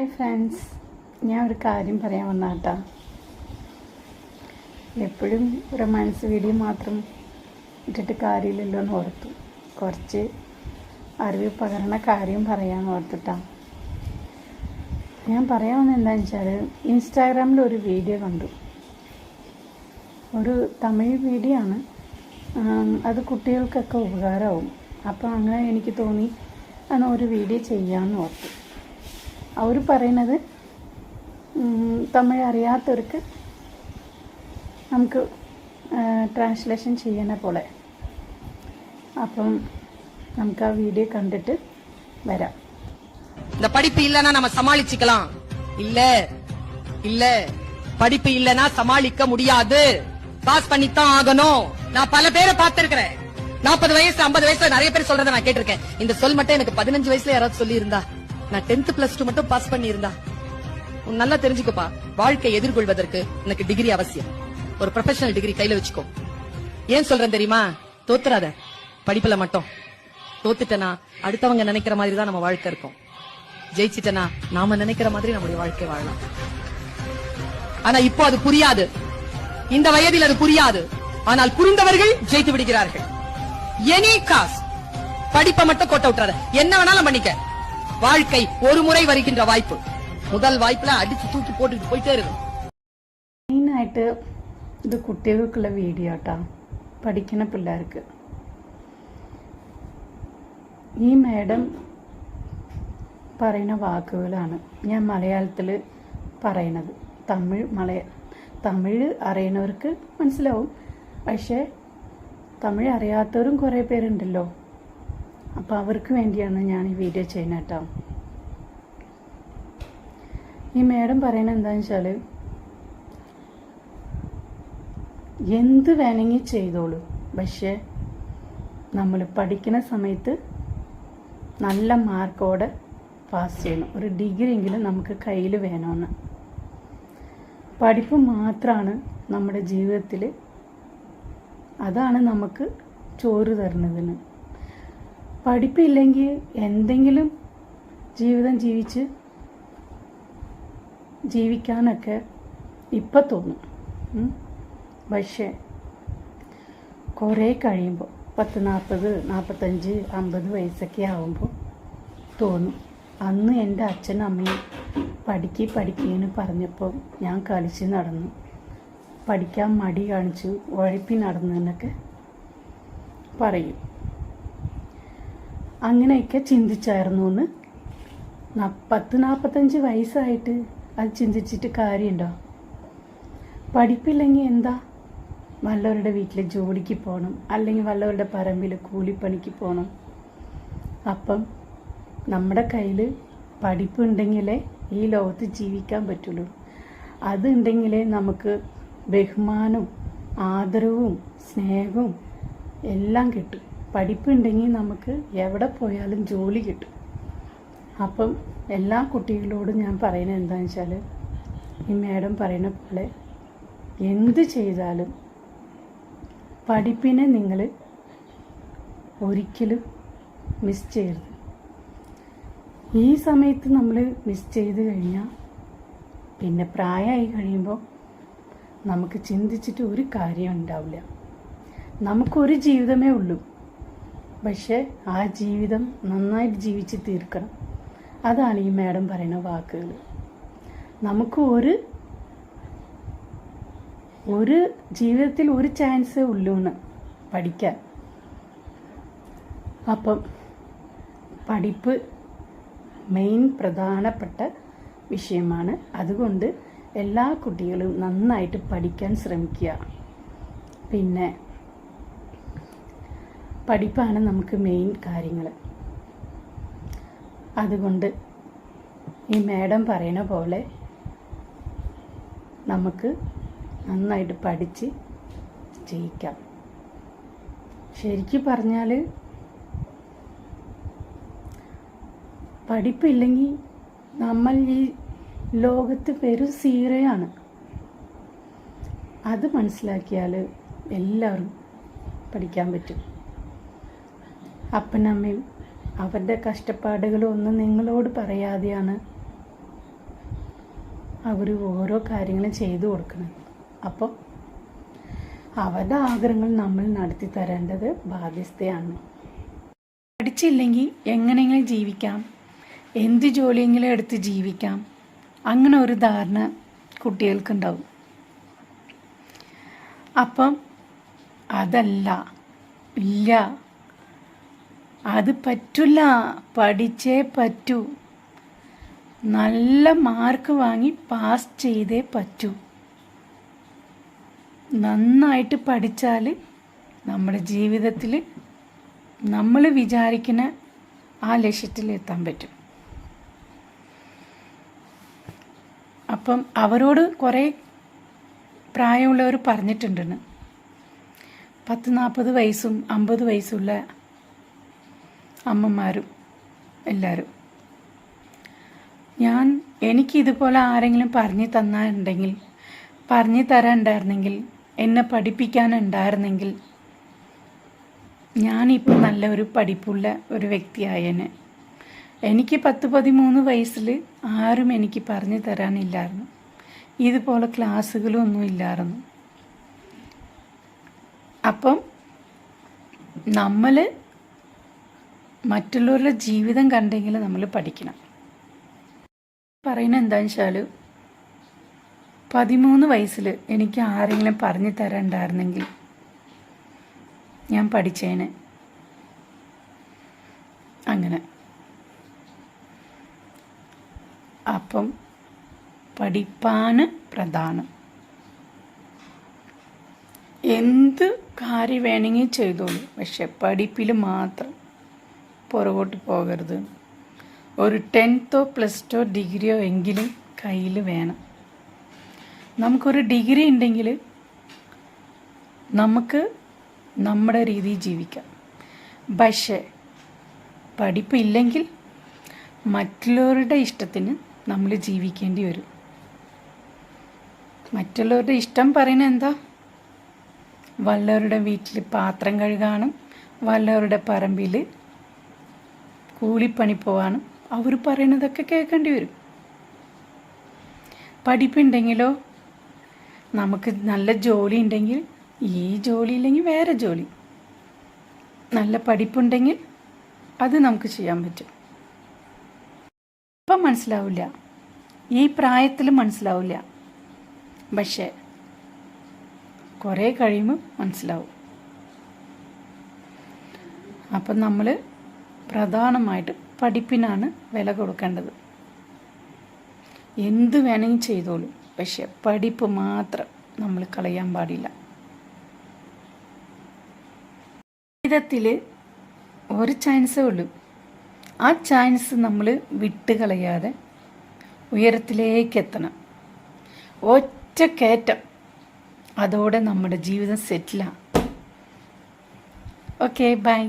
Hi friends ഞാൻ ഒരു കാര്യം പറയാൻ വന്ന കേട്ടാ എപ്പോഴും റൊമാൻസ് വീഡിയോ മാത്രം ഇട്ടിട്ട് കാര്യമില്ലല്ലോ എന്ന് ഓർത്തു. കുറച്ച് അറിവ് പകരണ കാര്യം പറയാൻ ഓർത്തിട്ടാ ഞാൻ പറയാൻ വന്നത് എന്താണെന്ന് വെച്ചാൽ ഇൻസ്റ്റാഗ്രാമിൽ ഒരു വീഡിയോ കണ്ടു. ഒരു തമിഴ് വീഡിയോ ആണ്. അത് കുട്ടികൾക്കൊക്കെ ഉപകാരമാവും. അപ്പോൾ അങ്ങനെ എനിക്ക് തോന്നി അങ്ങനെ ഒരു വീഡിയോ ചെയ്യാമെന്ന് ഓർത്തു. അവർ പറയുന്നത് ഉം, തമിഴ് അറിയാത്തവർക്ക് നമുക്ക് ട്രാൻസ്ലേഷൻ ചെയ്യണ പോലെ അപ്പം നമുക്ക് ആ വീഡിയോ കണ്ടിട്ട് വരാം இந்த படிப்பு இல்லனா நம்ம சமாளிச்சுக்கலாம் இல்ல இல்ல படிப்பு இல்லனா சமாளிக்க முடியாது பாஸ் பண்ணித்தான் ஆகணும் நான் பல பேரை பார்த்திருக்கிறேன் நாற்பது வயசு ஐம்பது வயசுல நிறைய பேர் சொல்றதை நான் கேட்டிருக்கேன் இந்த சொல் மட்டும் எனக்கு பதினஞ்சு வயசுல யாராவது சொல்லி இருந்தா நான் டென்த் பிளஸ் டூ மட்டும் பாஸ் பண்ணியிருந்தா. உன் நல்லா தெரிஞ்சுக்கோப்பா. வாழ்க்கை எதிர்கொள்வதற்கு எனக்கு டிகிரி அவசியம். ஒரு ப்ரொஃபஷனல் டிகிரி கையில வச்சுக்கோ. ஏன் சொல்றேன் தெரியுமா? தோத்துறாத. படிப்புல மட்டும். தோத்துட்டனா அடுத்தவங்க நினைக்கிற மாதிரி தான் நம்ம வாழ்க்கை இருக்கும். ஜெயிச்சிட்டனா நாம நினைக்கிற மாதிரி நம்முடைய வாழ்க்கை வாழலாம். ஆனா இப்போ அது புரியாது. இந்த வயதில் அது புரியாது. ஆனால் புரிந்தவர்கள் ஜெயித்து விடுகிறார்கள். எனி காஸ் படிப்பை மட்டும் கொட்ட விட்டுறாத. என்ன வேணாலும் பண்ணிக்க. வாழ்க்கை ஒரு முறை வருகின்ற வாய்ப்பு முதல் வாய்ப்புல அடிச்சு தூக்கி போட்டுட்டு போயிட்டே இருக்கும் മെയിനായിട്ട് ഇത് കുട്ടികൾക്കുള്ള വീഡിയോ കേട്ടോ പഠിക്കുന്ന പിള്ളേർക്ക് ഈ മാഡം പറയുന്ന വാക്കുകളാണ് ഞാൻ മലയാളത്തിൽ പറയണത് തമിഴ് മലയ തമിഴ് അറിയുന്നവർക്ക് മനസ്സിലാവും പക്ഷേ തമിഴ് അറിയാത്തവരും കുറേ പേരുണ്ടല്ലോ അപ്പോൾ അവർക്ക് വേണ്ടിയാണ് ഞാൻ ഈ വീഡിയോ ചെയ്യുന്നത് കേട്ടോ. ഈ മാഡം പറയുന്നത് എന്താണെന്ന് വെച്ചാൽ എന്ത് വേണമെങ്കിൽ ചെയ്തോളൂ. പക്ഷേ നമ്മൾ പഠിക്കുന്ന സമയത്ത് നല്ല മാർക്കോടെ പാസ് ചെയ്യണം. ഒരു ഡിഗ്രി എങ്കിലും നമുക്ക് കയ്യിൽ വേണമെന്ന്. പഠിപ്പ് മാത്രമാണ് നമ്മുടെ ജീവിതത്തിൽ അതാണ് നമുക്ക് ചോറ് തരുന്നതിന്. പഠിപ്പില്ലെങ്കിൽ എന്തെങ്കിലും ജീവിതം ജീവിച്ച് ജീവിക്കാനൊക്കെ ഇപ്പം തോന്നും. പക്ഷേ കുറേ കഴിയുമ്പോൾ പത്ത് നാൽപ്പത് നാൽപ്പത്തഞ്ച് അമ്പത് വയസ്സൊക്കെ ആകുമ്പോൾ തോന്നും. അന്ന് എന്റെ അച്ഛനും അമ്മയും പഠിക്ക് പഠിക്കുകയെന്ന് പറഞ്ഞപ്പോൾ ഞാൻ കളിച്ച് നടന്നു. പഠിക്കാൻ മടി കാണിച്ചു ഉഴപ്പി നടന്നു എന്നൊക്കെ പറയും. അങ്ങനെയൊക്കെ ചിന്തിച്ചായിരുന്നു എന്ന് പത്ത് നാൽപ്പത്തഞ്ച് വയസ്സായിട്ട് അത് ചിന്തിച്ചിട്ട് കാര്യമുണ്ടോ? പഠിപ്പില്ലെങ്കിൽ എന്താ? വല്ലവരുടെ വീട്ടിൽ ജോലിക്ക് പോകണം. അല്ലെങ്കിൽ വല്ലവരുടെ പറമ്പിൽ കൂലിപ്പണിക്ക് പോകണം. അപ്പം നമ്മുടെ കയ്യിൽ പഠിപ്പുണ്ടെങ്കിലേ ഈ ലോകത്ത് ജീവിക്കാൻ പറ്റുള്ളൂ. അതുണ്ടെങ്കിലേ നമുക്ക് ബഹുമാനവും ആദരവും സ്നേഹവും എല്ലാം കിട്ടും. പഠിപ്പുണ്ടെങ്കിൽ നമുക്ക് എവിടെ പോയാലും ജോലി കിട്ടും. അപ്പം എല്ലാ കുട്ടികളോടും ഞാൻ പറയുന്നത് എന്താണെന്ന് വെച്ചാൽ ഈ മാഡം പറയുന്ന പോലെ എന്ത് ചെയ്താലും പഠിപ്പിനെ നിങ്ങൾ ഒരിക്കലും മിസ് ചെയ്യരുത്. ഈ സമയത്ത് നമ്മൾ മിസ് ചെയ്ത് കഴിഞ്ഞാൽ പിന്നെ പ്രായമായി കഴിയുമ്പോൾ നമുക്ക് ചിന്തിച്ചിട്ട് ഒരു കാര്യം ഉണ്ടാവില്ല. നമുക്കൊരു ജീവിതമേ ഉള്ളൂ. പക്ഷേ ആ ജീവിതം നന്നായിട്ട് ജീവിച്ച് തീർക്കണം. അതാണ് ഈ മാഡം പറയുന്ന വാക്കുകൾ നമുക്ക് ഒരു ഒരു ജീവിതത്തിൽ ഒരു ചാൻസേ ഉള്ളൂ എന്ന് പഠിക്കാൻ. അപ്പം പഠിപ്പ് മെയിൻ പ്രധാനപ്പെട്ട വിഷയമാണ്. അതുകൊണ്ട് എല്ലാ കുട്ടികളും നന്നായിട്ട് പഠിക്കാൻ ശ്രമിക്കുക. പിന്നെ പഠിപ്പാണ് നമുക്ക് മെയിൻ കാര്യങ്ങൾ അതുകൊണ്ട് ഈ മാഡം പറയുന്ന പോലെ നമുക്ക് നന്നായിട്ട് പഠിച്ച് ജയിക്കാം. ശരിക്കും പറഞ്ഞാൽ പഠിപ്പില്ലെങ്കിൽ നമ്മൾ ഈ ലോകത്ത് വെറും സീറയാണ്. അത് മനസ്സിലാക്കിയാൽ എല്ലാവരും പഠിക്കാൻ പറ്റും. അപ്പനമ്മയും അവരുടെ കഷ്ടപ്പാടുകളൊന്നും നിങ്ങളോട് പറയാതെയാണ് അവർ ഓരോ കാര്യങ്ങളും ചെയ്തു കൊടുക്കുന്നത്. അപ്പോൾ അവരുടെ ആഗ്രഹങ്ങൾ നമ്മൾ നടത്തി തരേണ്ടത് ബാധ്യസ്ഥയാണ്. പഠിച്ചില്ലെങ്കിൽ എങ്ങനെയെങ്കിലും ജീവിക്കാം. എന്ത് ജോലിയെങ്കിലും എടുത്ത് ജീവിക്കാം. അങ്ങനെ ഒരു ധാരണ കുട്ടികൾക്കുണ്ടാവും. അപ്പം അതല്ല ഇല്ല. അത് പറ്റില്ല പഠിച്ചേ പറ്റൂ. നല്ല മാർക്ക് വാങ്ങി പാസ് ചെയ്തേ പറ്റൂ. നന്നായിട്ട് പഠിച്ചാൽ നമ്മുടെ ജീവിതത്തിൽ നമ്മൾ വിചാരിക്കുന്ന ആ ലക്ഷ്യത്തിൽ എത്താൻ പറ്റും. അപ്പം അവരോട് കുറേ പ്രായമുള്ളവർ പറഞ്ഞിട്ടുണ്ടെന്ന്. പത്ത് നാൽപ്പത് വയസ്സും അമ്പത് വയസ്സുള്ള അമ്മമാരും എല്ലാവരും ഞാൻ എനിക്ക് ഇതുപോലെ ആരെങ്കിലും പറഞ്ഞു തന്നിട്ടുണ്ടെങ്കിൽ പറഞ്ഞു തരാനുണ്ടായിരുന്നെങ്കിൽ എന്നെ പഠിപ്പിക്കാനുണ്ടായിരുന്നെങ്കിൽ ഞാനിപ്പോൾ നല്ല ഒരു പഠിപ്പുള്ള ഒരു വ്യക്തിയായേനെ. എനിക്ക് പത്ത് പതിമൂന്ന് വയസ്സിൽ ആരും എനിക്ക് പറഞ്ഞു തരാനില്ലായിരുന്നു. ഇതുപോലെ ക്ലാസ്സുകളൊന്നും ഇല്ലായിരുന്നു. അപ്പം നമ്മൾ മറ്റുള്ളവരുടെ ജീവിതം കണ്ടെങ്കിൽ നമ്മൾ പഠിക്കണം. പറയുന്നത് എന്താണെന്ന് വെച്ചാൽ പതിമൂന്ന് വയസ്സിൽ എനിക്ക് ആരെങ്കിലും പറഞ്ഞു തരണ്ടായിരുന്നെങ്കിൽ ഞാൻ പഠിച്ചേനെ. അങ്ങനെ. അപ്പം പഠിപ്പാണ് പ്രധാനം. എന്ത് കാര്യം വേണമെങ്കിൽ ചെയ്തോളൂ. പക്ഷെ പഠിപ്പിൽ മാത്രം പുറകോട്ട് പോകരുത്. ഒരു ടെൻത്തോ പ്ലസ് ടു ഡിഗ്രിയോ എങ്കിലും കയ്യിൽ വേണം. നമുക്കൊരു ഡിഗ്രി ഉണ്ടെങ്കിൽ നമുക്ക് നമ്മുടെ രീതിയിൽ ജീവിക്കാം. പക്ഷേ പഠിപ്പില്ലെങ്കിൽ മറ്റുള്ളവരുടെ ഇഷ്ടത്തിന് നമ്മൾ ജീവിക്കേണ്ടി വരും. മറ്റുള്ളവരുടെ ഇഷ്ടം പറയുന്നത് എന്താ? വല്ലവരുടെ വീട്ടിൽ പാത്രം കഴുകാനും വല്ലവരുടെ പറമ്പിൽ കൂലിപ്പണി പോവാനും അവർ പറയുന്നതൊക്കെ കേൾക്കേണ്ടി വരും. പഠിപ്പുണ്ടെങ്കിലോ? നമുക്ക് നല്ല ജോലി ഉണ്ടെങ്കിൽ ഈ ജോലി ഇല്ലെങ്കിൽ വേറെ ജോലി. നല്ല പഠിപ്പുണ്ടെങ്കിൽ അത് നമുക്ക് ചെയ്യാൻ പറ്റും. ഇപ്പം മനസ്സിലാവില്ല. ഈ പ്രായത്തിൽ മനസ്സിലാവില്ല. പക്ഷേ കുറേ കഴിയുമ്പോൾ മനസ്സിലാവും. അപ്പം നമ്മൾ പ്രധാനമായിട്ട് പഠിപ്പിനാണ് വില കൊടുക്കേണ്ടത്. എന്ത് വേണമെങ്കിൽ ചെയ്തോളൂ. പക്ഷെ പഠിപ്പ് മാത്രം നമ്മൾ കളയാൻ പാടില്ല. ജീവിതത്തിൽ ഒരു ചാൻസേ ഉള്ളൂ. ആ ചാൻസ് നമ്മൾ വിട്ട് കളയാതെ ഉയരത്തിലേക്ക് എത്തണം. ഒറ്റ കയറ്റം അതോടെ നമ്മുടെ ജീവിതം സെറ്റിലാണ് ഓക്കെ ബൈ